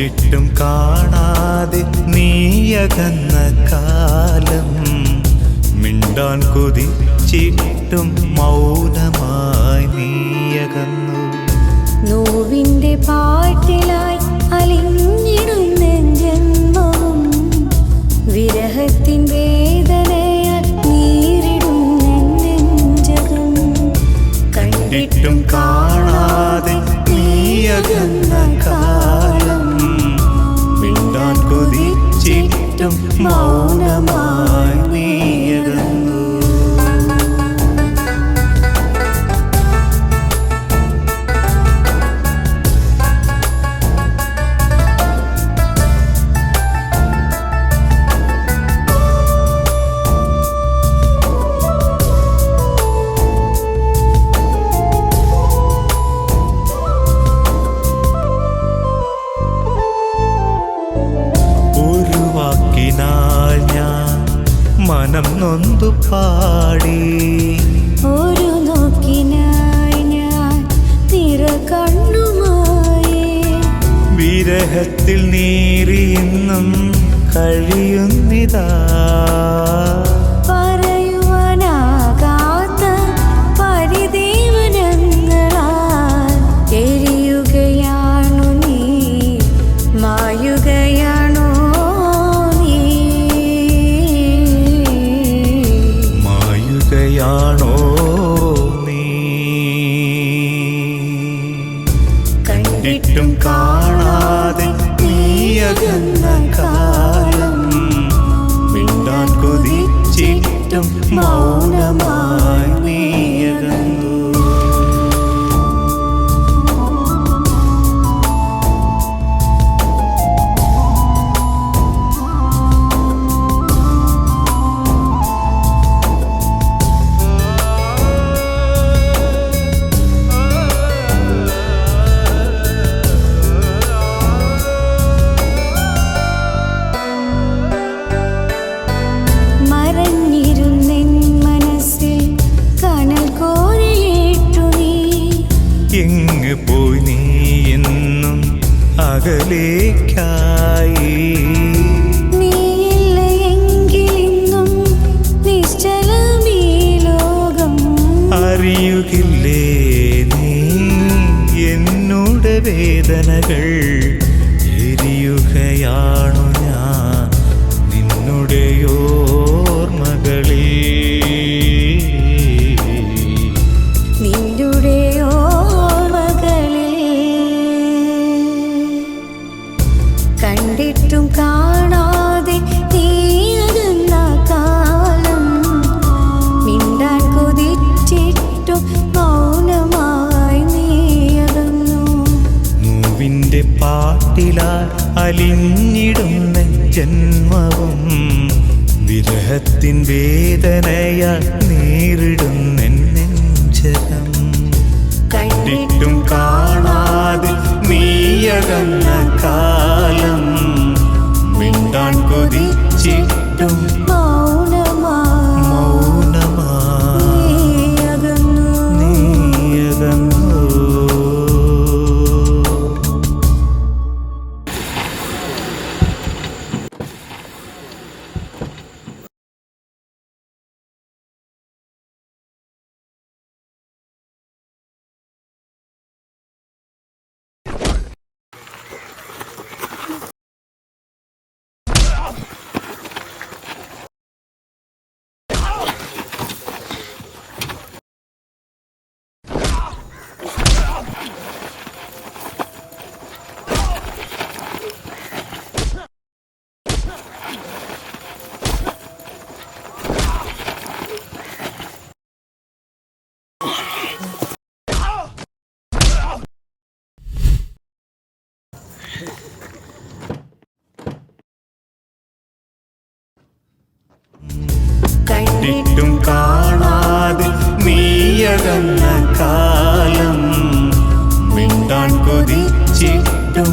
കണ്ടിട്ടും കാണാതെ നീയകന്ന കാലം മിണ്ടാൻ കൊതിച്ചിട്ടും മൗനമായി നീയകന്നു. നോവിന്റെ പാട്ടിലായി കൊതിച്ചിട്ടും മനം നൊന്തു പാടി. ഒരു നോക്കിനായി ഞാൻ തിര കണ്ണുമായി. വിരഹത്തിൽ നീറിയെന്നും കഴിയുന്നിതാ. mano. അകലേക്കായി അറിയുകില്ലേ നീ? എന്നോട് വേദനകൾ കണ്ടിട്ടും കാണാതെ നീയകുന്ന കാലം. മിണ്ടാൻ കൊതിച്ചിട്ടും മൗനമായി നീയകുന്നു. നോവിന്റെ പാട്ടിലാൽ അലിഞ്ഞിടുന്ന ജന്മവും. വിരഹത്തിൻ വേദനയ നേരിടുന്ന നെഞ്ചകം. കണ്ടിട്ടും കാണാതെ നീയകന്ന കാലം. കണ്ടിട്ടും കാണാതെ നീയകന്ന കാലം മിണ്ടാൻ കൊതിച്ചിട്ടും